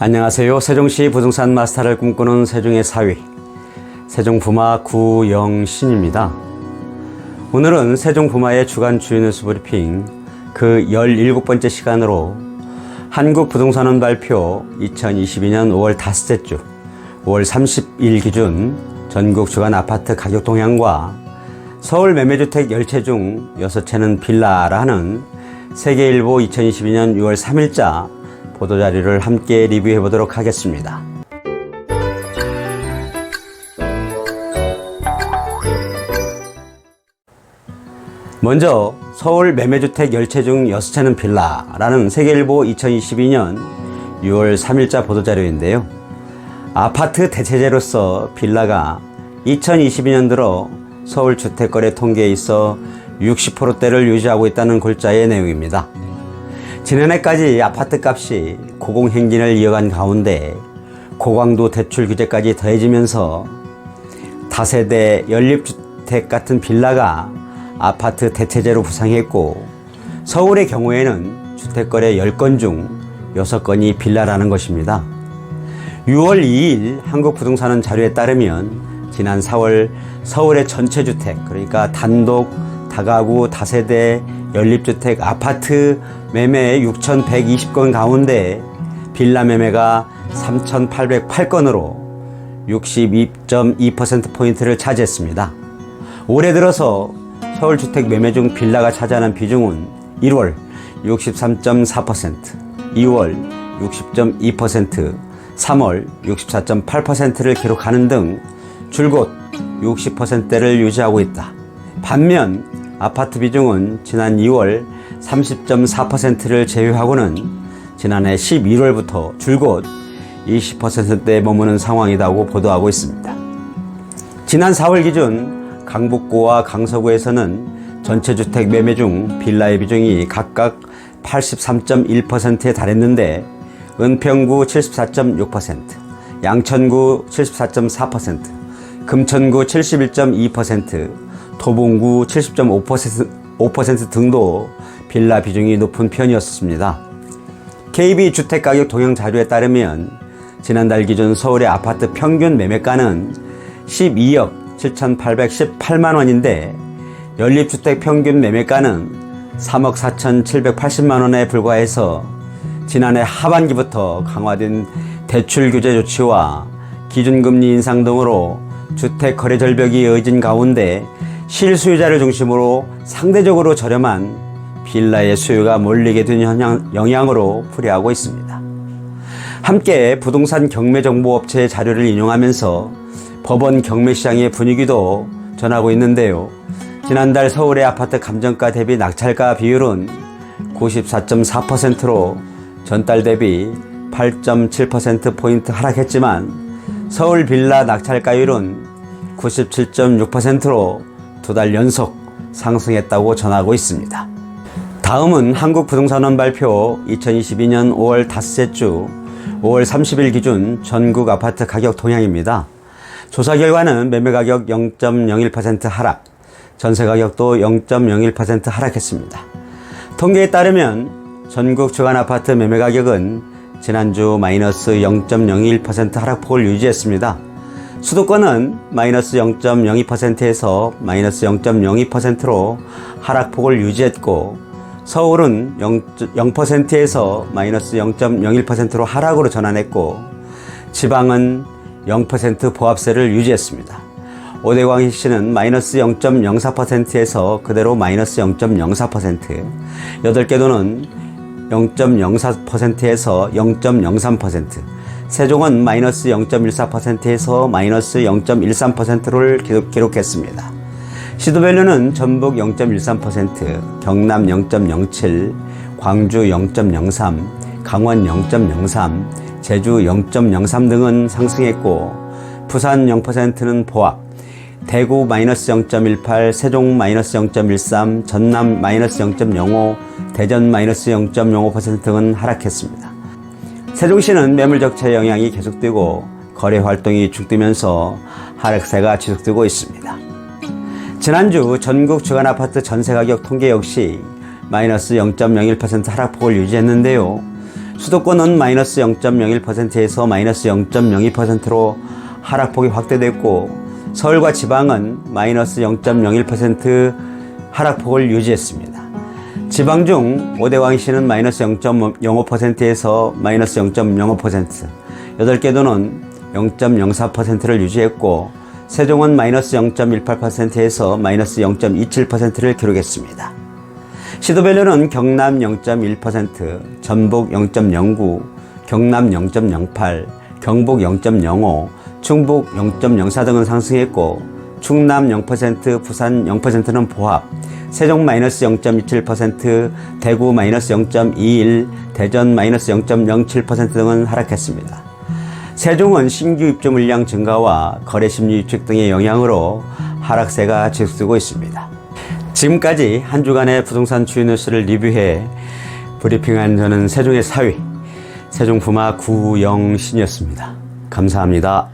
안녕하세요. 세종시 부동산 마스터를 꿈꾸는 세종의 사위, 세종 부마 구영신입니다. 오늘은 세종 부마의 주간 주유뉴스 브리핑 그 17번째 시간으로 한국 부동산원 발표 2022년 5월 다섯째 주 5월 30일 기준 전국 주간 아파트 가격 동향과 서울 매매주택 10채 중 6채는 빌라라는 세계일보 2022년 6월 3일자 보도자료를 함께 리뷰해 보도록 하겠습니다. 먼저 서울 매매주택 10채 중 6채는 빌라라는 세계일보 2022년 6월 3일자 보도자료인데요. 아파트 대체제로서 빌라가 2022년 들어 서울 주택거래 통계에 있어 60%대를 유지하고 있다는 골자의 내용입니다. 지난해까지 아파트 값이 고공행진을 이어간 가운데 고강도 대출 규제까지 더해지면서 다세대 연립주택 같은 빌라가 아파트 대체제로 부상했고 서울의 경우에는 주택거래 10건 중 6건이 빌라라는 것입니다. 6월 2일 한국부동산원 자료에 따르면 지난 4월 서울의 전체 주택 그러니까 단독 다가구 다세대 연립주택 아파트 매매 6,120건 가운데 빌라 매매가 3,808건으로 62.2%포인트를 차지했습니다. 올해 들어서 서울 주택 매매 중 빌라가 차지하는 비중은 1월 63.4%, 2월 60.2%, 3월 64.8%를 기록하는 등 줄곧 60%대를 유지하고 있다. 반면 아파트 비중은 지난 2월 30.4%를 제외하고는 지난해 11월부터 줄곧 20%대에 머무는 상황이라고 보도하고 있습니다. 지난 4월 기준 강북구와 강서구에서는 전체 주택 매매 중 빌라의 비중이 각각 83.1%에 달했는데 은평구 74.6%, 양천구 74.4%, 금천구 71.2%, 도봉구 70.5% 5% 등도 빌라 비중이 높은 편이었습니다. KB 주택가격 동향 자료에 따르면 지난달 기준 서울의 아파트 평균 매매가는 12억 7,818만 원인데 연립주택 평균 매매가는 3억 4,780만 원에 불과해서 지난해 하반기부터 강화된 대출 규제 조치와 기준금리 인상 등으로 주택 거래 절벽이 이어진 가운데 실수요자를 중심으로 상대적으로 저렴한 빌라의 수요가 몰리게 된 영향, 으로 풀이하고 있습니다. 함께 부동산 경매 정보 업체의 자료를 인용하면서 법원 경매 시장의 분위기도 전하고 있는데요. 지난달 서울의 아파트 감정가 대비 낙찰가 비율은 94.4%로 전달 대비 8.7%포인트 하락했지만 서울 빌라 낙찰가율은 97.6%로 두 달 연속 상승했다고 전하고 있습니다. 다음은 한국부동산원 발표 2022년 5월 닷새 주 5월 30일 기준 전국 아파트 가격 동향입니다. 조사 결과는 매매 가격 0.01% 하락, 전세 가격도 0.01% 하락했습니다. 통계에 따르면 전국 주간 아파트 매매 가격은 지난주 마이너스 0.01% 하락폭을 유지했습니다. 수도권은 마이너스 0.02%에서 마이너스 0.02%로 하락폭을 유지했고 서울은 0%에서 마이너스 0.01%로 하락으로 전환했고 지방은 0% 보합세를 유지했습니다. 오대광시는 마이너스 0.04%에서 그대로 마이너스 0.04%, 8개 도는 0.04%에서 0.03%, 세종은 마이너스 0.14%에서 마이너스 0.13%를 기록했습니다. 시도밸류는 전북 0.13%, 경남 0.07, 광주 0.03, 강원 0.03, 제주 0.03 등은 상승했고 부산 0%는 보합, 대구 마이너스 0.18, 세종 마이너스 0.13, 전남 마이너스 0.05, 대전 마이너스 0.05% 등은 하락했습니다. 세종시는 매물 적체 영향이 계속되고 거래 활동이 죽되면서 하락세가 지속되고 있습니다. 지난주 전국 주간 아파트 전세 가격 통계 역시 마이너스 0.01% 하락폭을 유지했는데요. 수도권은 마이너스 0.01%에서 마이너스 0.02%로 하락폭이 확대됐고 서울과 지방은 마이너스 0.01% 하락폭을 유지했습니다. 지방 중 오대광시는 마이너스 0.05%에서 마이너스 0.05%, 8개 도는 0.04%를 유지했고 세종은 마이너스 0.18%에서 마이너스 0.27%를 기록했습니다. 시도별로는 경남 0.1%, 전북 0.09, 경남 0.08, 경북 0.05, 충북 0.04 등은 상승했고 충남 0%, 부산 0%는 보합, 세종 마이너스 0.27%, 대구 마이너스 0.21, 대전 마이너스 0.07% 등은 하락했습니다. 세종은 신규 입주 물량 증가와 거래 심리 위축 등의 영향으로 하락세가 지속되고 있습니다. 지금까지 한 주간의 부동산 주요 뉴스를 리뷰해 브리핑한 저는 세종의 사위, 세종부마 구영신이었습니다. 감사합니다.